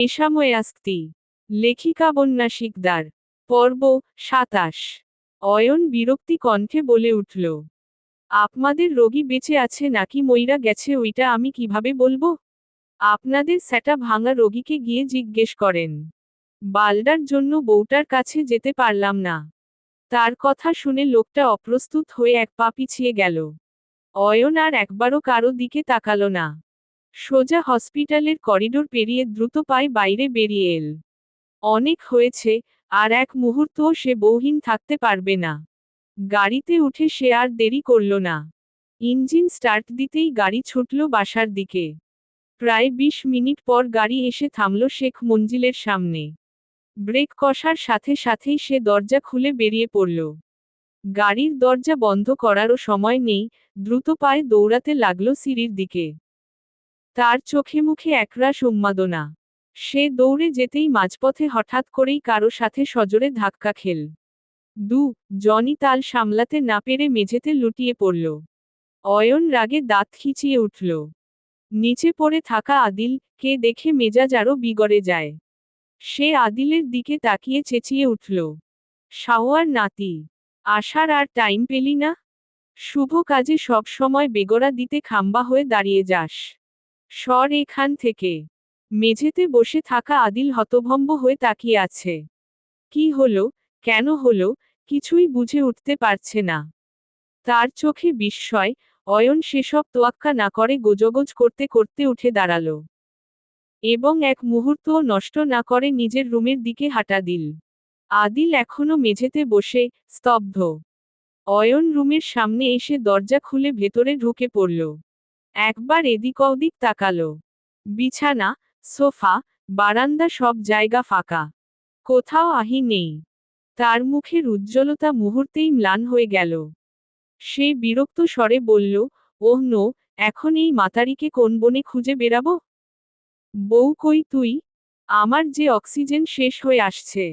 এসাময় আস্তি লেখিকা বন্যা শিকদার পর্ব সাতাশ। অয়ন বিরক্তি কণ্ঠে বলে উঠল, আপনাদের রোগী বেঁচে আছে নাকি মইরা গেছে ওইটা আমি কীভাবে বলব? আপনাদের স্যাটা ভাঙা রোগীকে গিয়ে জিজ্ঞেস করেন। বালডার জন্য বউটার কাছে যেতে পারলাম না। তার কথা শুনে লোকটা অপ্রস্তুত হয়ে এক পা পিছিয়ে গেল। অয়ন আর একবারও কারও দিকে তাকালো না। সোজা হসপিটালের করিডোর পেরিয়ে দ্রুত পায়ে বাইরে বেরিয়ে এল। অনেক হয়েছে, আর এক মুহূর্তও সে বউহীন থাকতে পারবে না। গাড়িতে উঠে সে আর দেরি করল না। ইঞ্জিন স্টার্ট দিতেই গাড়ি ছুটল বাসার দিকে। প্রায় বিশ মিনিট পর গাড়ি এসে থামল শেখ মঞ্জিলের সামনে। ব্রেক কষার সাথে সাথেই সে দরজা খুলে বেরিয়ে পড়ল। গাড়ির দরজা বন্ধ করারও সময় নেই, দ্রুত পায়ে দৌড়াতে লাগল সিঁড়ির দিকে। তার চোখে মুখে একরাশ উন্মাদনা। সে দৌড়ে যেতেই মাঝপথে হঠাৎ করেই কারও সাথে সজোরে ধাক্কা খেল। দু, জনি তাল সামলাতে না পেরে মেঝেতে লুটিয়ে পড়ল। অয়ন রাগে দাঁত খিচিয়ে উঠল। নিচে পড়ে থাকা আদিল কে দেখে মেজাজ আরও বিগড়ে যায়। সে আদিলের দিকে তাকিয়ে চেঁচিয়ে উঠল। শাওয়ার নাতি আসার আর টাইম পেলি না? শুভ কাজে সব সময় বেগরা দিতে খাম্বা হয়ে দাঁড়িয়ে যাস। সর এখান থেকে। মেঝেতে বসে থাকা আদিল হতভম্ব হয়ে তাকিয়ে আছে। কি হলো? কেন হলো? কিছুই বুঝে উঠতে পারছে না। তার চোখে বিস্ময়, অয়ন সেসব তোয়াক্কা না করে গোজগোজ করতে করতে উঠে দাঁড়াল। এবং এক মুহূর্তও নষ্ট না করে নিজের রুমের দিকে হাঁটা দিল। আদিল এখনও মেঝেতে বসে, স্তব্ধ। অয়ন রুমের সামনে এসে দরজা খুলে ভেতরে ঢুকে পড়ল। একবার এদিক ওদিক তাকালো। বিছানা, সোফা, বারান্দা সব জায়গা ফাঁকা। কোথাও আহি নেই। তার মুখের উজ্জ্বলতা মুহূর্তেই ম্লান হয়ে গেল। সে বিরক্ত স্বরে বলল, ওহ নো, এখন এই মাতারিকে কোন বনে খুঁজে বেরাব বউ কই তুই? আমার যে অক্সিজেন শেষ হয়ে আসছে।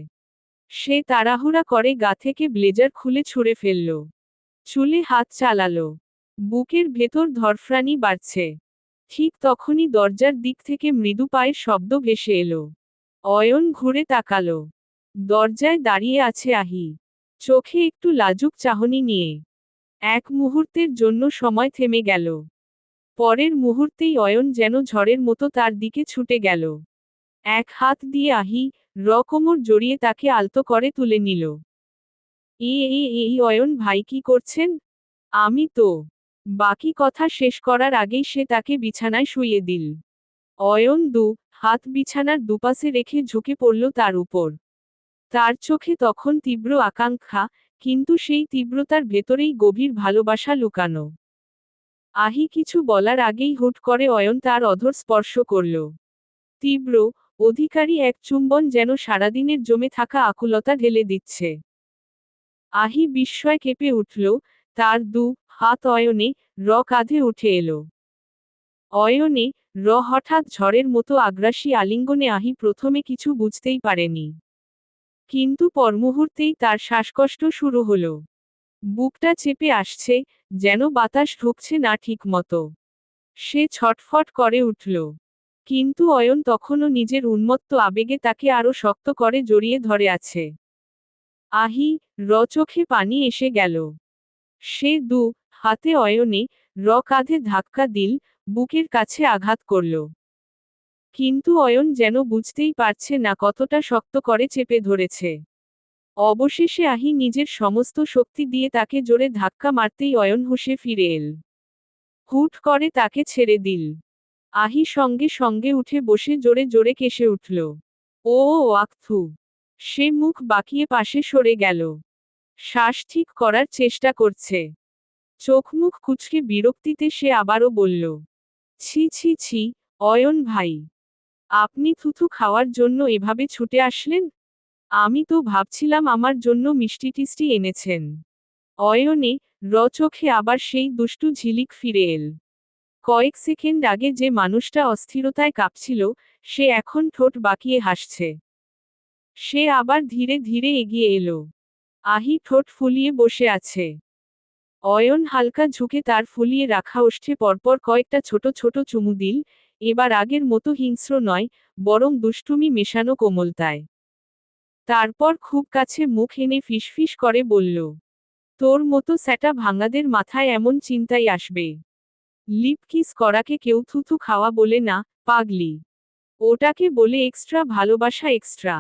সে তাড়াহুড়া করে গা থেকে ব্লেজার খুলে ছুঁড়ে ফেলল। চুলে হাত চালালো। বুকের ভেতর ধরফরানি বাড়ছে। ঠিক তখনই দরজার দিক থেকে মৃদু পায়ের শব্দ ভেসে এলো। অয়ন ঘুরে তাকালো। দরজায় দাঁড়িয়ে আছে আহি। চোখে একটু লাজুক চাহনি নিয়ে। এক মুহূর্তের জন্য সময় থেমে গেল। পরের মুহূর্তেই অয়ন যেন ঝড়ের মতো তার দিকে ছুটে গেল। এক হাত দিয়ে আহি রকমর জড়িয়ে তাকে আলতো করে তুলে নিল। এ, এই অয়ন ভাই কি করছেন? আমি তো বাকি কথা শেষ করার আগেই সে তাকে বিছানায় শুইয়ে দিল। অয়ন দু, হাত বিছানার দুপাশে রেখে ঝুঁকে পড়ল তার উপর। তার চোখে তখন তীব্র আকাঙ্ক্ষা, কিন্তু সেই তীব্রতার ভেতরেই গভীর ভালোবাসা লুকানো। আহি কিছু বলার আগেই হুট করে অয়ন তার অধর স্পর্শ করল। তীব্র, অধিকারী এক চুম্বন যেন সারাদিনের জমে থাকা আকুলতা ঢেলে দিচ্ছে। আহি বিস্ময় কেঁপে উঠল তার দু হাত অয়নে র কাঁধে উঠে এলো। অয়নে র হঠাৎ ঝড়ের মতো আগ্রাসী আলিঙ্গনে আহি প্রথমে কিছু বুঝতেই পারেনি। কিন্তু পরমুহূর্তেই তার শ্বাসকষ্ট শুরু হল। বুকটা চেপে আসছে যেন বাতাস ঢুকছে না ঠিক মতো সে ছটফট করে উঠল। কিন্তু অয়ন তখনও নিজের উন্মত্ত আবেগে তাকে আরও শক্ত করে জড়িয়ে ধরে আছে। আহি র চোখে পানি এসে গেল। সে দু হাতে অয়নে র কাঁধে ধাক্কা দিল, বুকের কাছে আঘাত করল। কিন্তু অয়ন যেন বুঝতেই পারছে না কতটা শক্ত করে চেপে ধরেছে। অবশেষে আহি নিজের সমস্ত শক্তি দিয়ে তাকে জোরে ধাক্কা মারতেই অয়ন হুসে ফিরে এল। হুট করে তাকে ছেড়ে দিল। আহি সঙ্গে সঙ্গে উঠে বসে জোরে জোরে কেসে উঠল। ও আক্থু সে মুখ বাকিয়ে পাশে সরে গেল। শ্বাস ঠিক করার চেষ্টা করছে। চোখ মুখ কুচকে বিরক্তিতে সে আবারও বলল, ছি ছি ছি, অয়ন ভাই, আপনি থুথু খাওয়ার জন্য এভাবে ছুটে আসলেন? আমি তো ভাবছিলাম আমার জন্য মিষ্টি টিষ্টি এনেছেন। অয়নে র আবার সেই দুষ্টু ঝিলিক ফিরে এল। কয়েক সেকেন্ড আগে যে মানুষটা অস্থিরতায় কাঁপছিল, সে এখন ঠোঁট বাঁকিয়ে হাসছে। সে আবার ধীরে ধীরে এগিয়ে এলো। আহি ঠোঁট ফুলিয়ে বসে আছে। অয়ন হালকা ঝুঁকে তার ফুলিয়ে রাখা ওষ্ঠে পরপর কয়েকটা ছোট ছোট চুমু দিল, এবার আগের মতো হিংস্র নয়, বরং দুষ্টুমি মেশানো কোমলতায়। তারপর খুব কাছে মুখ এনে ফিসফিস করে বলল, তোর মতো স্যাটা ভাঙাদের মাথায় এমন চিন্তাই আসবে। লিপ কিস করাকে কেউ থুথু খাওয়া বলে না, পাগলি। ওটাকে বলে এক্সট্রা ভালোবাসা এক্সট্রা।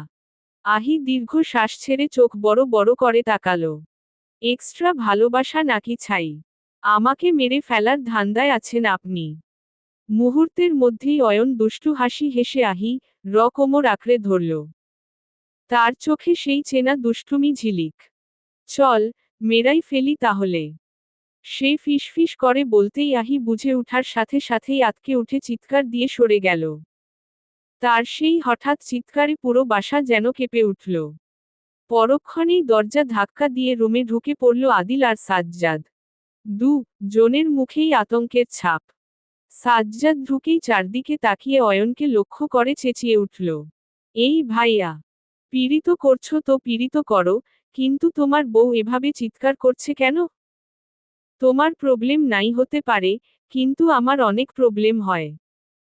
আহি দীর্ঘ শ্বাস ছেড়ে চোখ বড় বড় করে তাকালো। এক্সট্রা ভালোবাসা নাকি ছাই? আমাকে মেরে ফেলার ধান্দায় আছেন আপনি। মুহূর্তের মধ্যেই অয়ন দুষ্টু হাসি হেসে আহি র কোমর আঁকড়ে ধরল। তার চোখে সেই চেনা দুষ্টুমি ঝিলিক। চল, মেরাই ফেলি তাহলে। সে ফিসফিস করে বলতেই আহি বুঝে উঠার সাথে সাথেই আতকে উঠে চিৎকার দিয়ে সরে গেল। তার সেই হঠাৎ চিৎকারে পুরো বাসা যেন কেঁপে উঠল। পরক্ষণেই দরজা ধাক্কা দিয়ে রুমে ঢুকে পড়ল আদিল আর সাজ্জাদ। দু জনের মুখেই আতঙ্কের ছাপ। সাজ্জাদ ঢুকেই চারদিকে তাকিয়ে অয়নকে লক্ষ্য করে চেঁচিয়ে উঠল। এই ভাইয়া, পীড়িত করছ তো পীড়িত করো, কিন্তু তোমার বউ এভাবে চিৎকার করছে কেন? তোমার প্রবলেম নাই হতে পারে, কিন্তু আমার অনেক প্রবলেম হয়।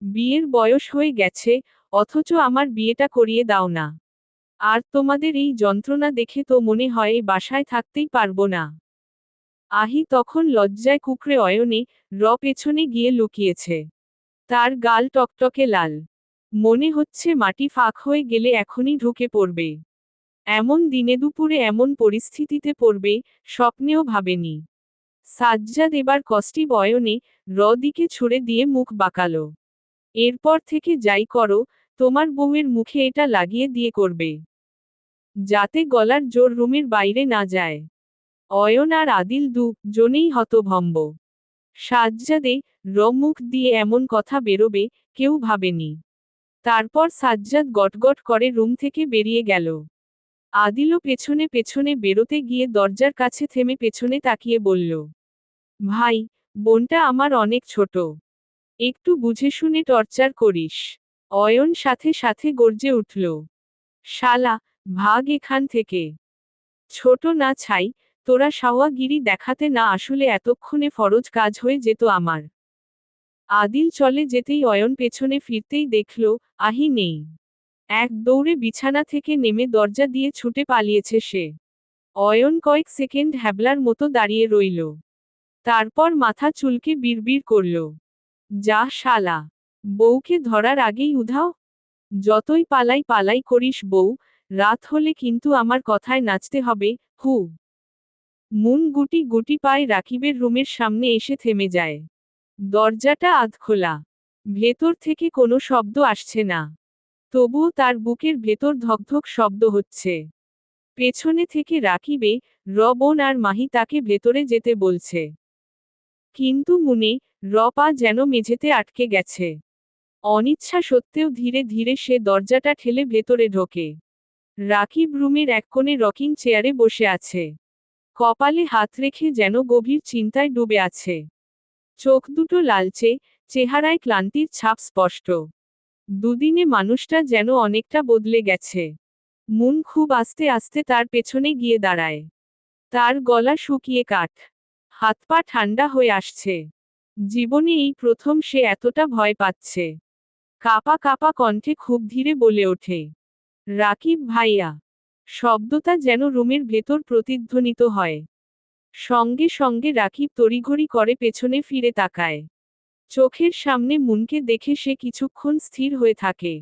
বিয়ের বয়স হয়ে গেছে, অথচ আমার বিয়েটা করিয়ে দাও না। আর তোমাদের এই যন্ত্রণা দেখে তো মনে হয় বাসায় থাকতেই পারব না। আহি তখন লজ্জায় কুকড়ে অয়নে, র পেছনে গিয়ে লুকিয়েছে। তার গাল টকটকে লাল। মনে হচ্ছে মাটি ফাঁক হয়ে গেলে এখনই ঢুকে পড়বে। এমন দিনে দুপুরে এমন পরিস্থিতিতে পড়বে, স্বপ্নেও ভাবেনি। সাজ্জাদ এবার কষ্টি বয়নে, র দিকে ছুড়ে দিয়ে মুখ বাঁকালো। এরপর থেকে যাই করো, তোমার বউয়ের মুখে এটা লাগিয়ে দিয়ে করবে। যাতে গলার জোর রুমের বাইরে না যায়। অয়ন আর আদিল দু জনেই হতভম্ব। সাজ্জাদে র মুখ দিয়ে এমন কথা বেরোবে, কেউ ভাবেনি। তারপর সাজ্জাদ গটগট করে রুম থেকে বেরিয়ে গেল। আদিলও পেছনে পেছনে বেরোতে গিয়ে দরজার কাছে থেমে পেছনে তাকিয়ে বলল, ভাই, বোনটা আমার অনেক ছোট। একটু বুঝে শুনে টর্চার করিস। অয়ন সাথে সাথে গর্জে উঠল, শালা, ভাগ এখান থেকে। ছোট না ছাই, তোরা সাওয়াগিরি দেখাতে না আসলে এতক্ষণে ফরজ কাজ হয়ে যেত আমার। আদিল চলে যেতেই অয়ন পেছনে ফিরতেই দেখল, আহি নেই। এক দৌড়ে বিছানা থেকে নেমে দরজা দিয়ে ছুটে পালিয়েছে সে। অয়ন কয়েক সেকেন্ড হ্যাবলার মতো দাঁড়িয়ে রইল। তারপর মাথা চুলকে বিড়বিড় করল। যা শালা। বউকে ধরার আগেই উধাও। যতই পালাই পালাই করিস বউ, রাত হলে কিন্তু আমার কথায় নাচতে হবে, হু। মুন গুটি গুটি পায়ে রাকিবের রুমের সামনে এসে থেমে যায়। দরজাটা আধখোলা ভেতর থেকে কোনো শব্দ আসছে না। তবুও তার বুকের ভেতর ধকধক শব্দ হচ্ছে। পেছনে থেকে রাকিবে রবন আর মাহি তাকে ভেতরে যেতে বলছে। কিন্তু মুনে রপা যেন মেঝেতে আটকে গেছে। অনিচ্ছা সত্ত্বেও ধীরে ধীরে সে দরজাটা ঠেলে ভেতরে ঢোকে। রাকিব রুমের এক কোণে রকিং চেয়ারে বসে আছে। কপালে হাত রেখে যেন গভীর চিন্তায় ডুবে আছে। চোখ দুটো লালচে, চেহারায় ক্লান্তির ছাপ স্পষ্ট। দুদিনে মানুষটা যেন অনেকটা বদলে গেছে। মুন খুব আস্তে আস্তে তার পেছনে গিয়ে দাঁড়ায়। তার গলা শুকিয়ে কাঠ। হাত পা ঠান্ডা হয়ে আসছে। জীবনে এই প্রথম সে এতটা ভয় পাচ্ছে। কাপা কাপা কণ্ঠে খুব ধীরে বলে ওঠে, রাকিব ভাইয়া, শব্দটা যেন রুমের ভেতর প্রতিধ্বনিত হয়। সঙ্গে সঙ্গে রাকিব তড়িঘড়ি করে পেছনে ফিরে তাকায়। চোখের সামনে মুনকে দেখে সে কিছুক্ষণ স্থির হয়ে থাকে।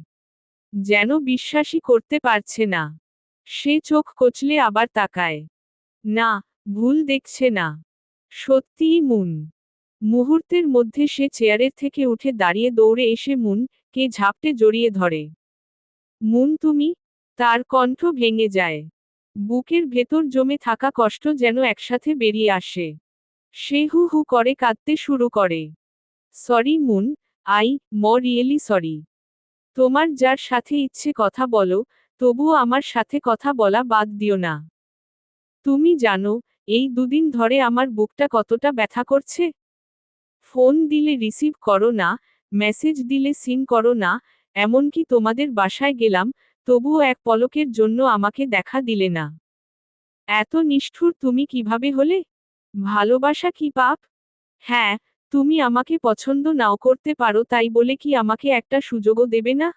যেন বিশ্বাসই করতে পারছে না। সে চোখ কচলে আবার তাকায়, না, ভুল দেখছে না। সত্যিই মুন। মুহূর্তের মধ্যে সে চেয়ারের থেকে উঠে দাঁড়িয়ে দৌড়ে এসে মুন কে ঝাপটে জড়িয়ে ধরে। মুন, তুমি? তার কণ্ঠ ভেঙে যায়। বুকের ভেতর জমে থাকা কষ্ট যেন একসাথে বেরিয়ে আসে। সে হু হু করে কাঁদতে শুরু করে। Sorry, Moon, I'm really sorry. তোমার যার সাথে ইচ্ছে কথা বলো, তবুও আমার সাথে কথা বলা বাদ দিও না। তুমি জানো, এই দুদিন ধরে আমার বুকটা কতটা ব্যথা করছে? ফোন দিলে রিসিভ করো না, মেসেজ দিলে সিন করো না, এমনকি তোমাদের বাসায় গেলাম, তবুও এক পলকের জন্য আমাকে দেখা দিলে না। এত নিষ্ঠুর তুমি কীভাবে হলে? ভালোবাসা কি পাপ? হ্যাঁ তুমি আমাকে পছন্দ নাও করতে পারো তাই বলে কি আমাকে একটা সুযোগও দেবে না?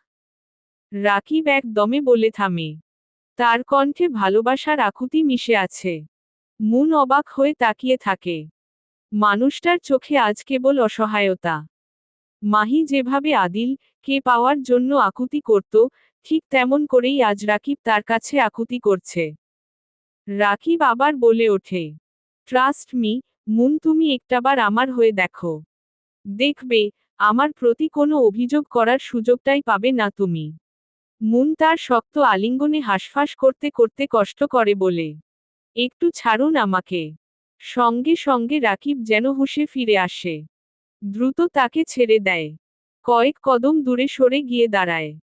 রাকিব এক দমে বলে থামে। তার কণ্ঠে ভালোবাসার আকুতি মিশে আছে। মুন অবাক হয়ে তাকিয়ে থাকে। মানুষটার চোখে আজ কেবল অসহায়তা। মাহি যেভাবে আদিল, কে পাওয়ার জন্য আকুতি করত, ঠিক তেমন করেই আজ রাকিব তার কাছে আকুতি করছে। রাকিব আবার বলে ওঠে ট্রাস্ট মি মুন, তুমি একটাবার আমার হয়ে দেখো। দেখবে, আমার প্রতি কোনো অভিযোগ করার সুযোগটাই পাবে না তুমি। মুন তার শক্ত আলিঙ্গনে হাসফাস করতে করতে কষ্ট করে বলে, একটু ছাড়ুন আমাকে। সঙ্গে সঙ্গে রাকিব যেন হুশে ফিরে আসে। দ্রুত তাকে ছেড়ে দেয়। কয়েক কদম দূরে সরে গিয়ে দাঁড়ায়।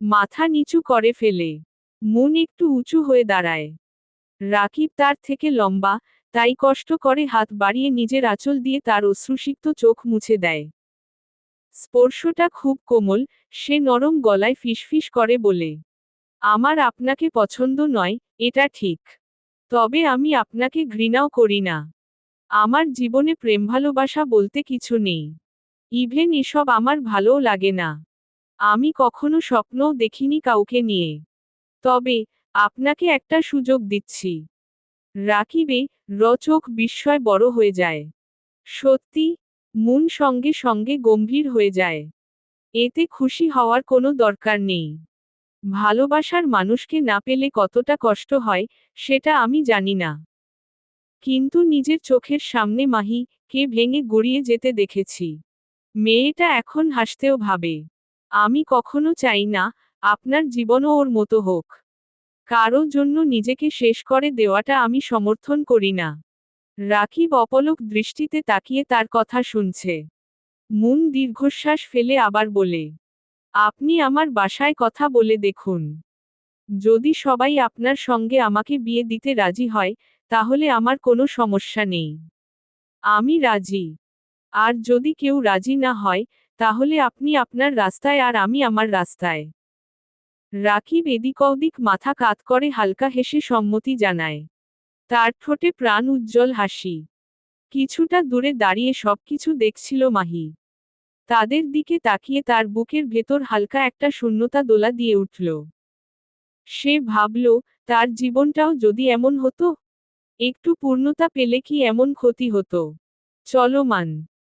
মাথা নিচু করে ফেলে। মুন একটু উঁচু হয়ে দাঁড়ায়। রাকিব তার থেকে লম্বা, তাই কষ্ট করে হাত বাড়িয়ে নিজের আঁচল দিয়ে তার অশ্রুসিক্ত চোখ মুছে দেয়। স্পর্শটা খুব কোমল, সে নরম গলায় ফিসফিস করে বলে, আমার আপনাকে পছন্দ নয়, এটা ঠিক। তবে আমি আপনাকে ঘৃণাও করি না। আমার জীবনে প্রেম ভালোবাসা বলতে কিছু নেই। ইভেন এসব আমার ভালোও লাগে না। আমি কখনো স্বপ্নও দেখিনি কাউকে নিয়ে। তবে, আপনাকে একটা সুযোগ দিচ্ছি। রাকিবে রচোখ বিস্ময় বড় হয়ে যায়। সত্যি, মুন সঙ্গে সঙ্গে গম্ভীর হয়ে যায়। এতে খুশি হওয়ার কোনো দরকার নেই। ভালোবাসার মানুষকে না পেলে কতটা কষ্ট হয়, সেটা আমি জানি না। কিন্তু নিজের চোখের সামনে মাহি, কে ভেঙে গড়িয়ে যেতে দেখেছি। মেয়েটা এখন হাসতেও ভাবে। আমি কখনো চাই না, আপনার জীবনও ওর মতো হোক। কারও জন্য নিজেকে শেষ করে দেওয়াটা আমি সমর্থন করি না। রাকিব অপলক দৃষ্টিতে তাকিয়ে তার কথা শুনছে। মুন দীর্ঘশ্বাস ফেলে আবার বলে আপনি আমার বাসায় কথা বলে দেখুন। যদি সবাই আপনার সঙ্গে আমাকে বিয়ে দিতে রাজি হয়, তাহলে আমার কোনো সমস্যা নেই। আমি রাজি। আর যদি কেউ রাজি না হয়, তাহলে আপনি আপনার রাস্তায় আর আমি আমার রাস্তায়। রাকিব এদিক ওদিক মাথা কাত করে হালকা হেসে সম্মতি জানায়। তার ঠোঁটে প্রাণ উজ্জ্বল হাসি। কিছুটা দূরে দাঁড়িয়ে সবকিছু দেখছিল মাহি। তাদের দিকে তাকিয়ে তার বুকের ভেতর হালকা একটা শূন্যতা দোলা দিয়ে উঠল। সে ভাবল, তার জীবনটাও যদি এমন হতো, একটু পূর্ণতা পেলে কি এমন ক্ষতি হতো? চলমান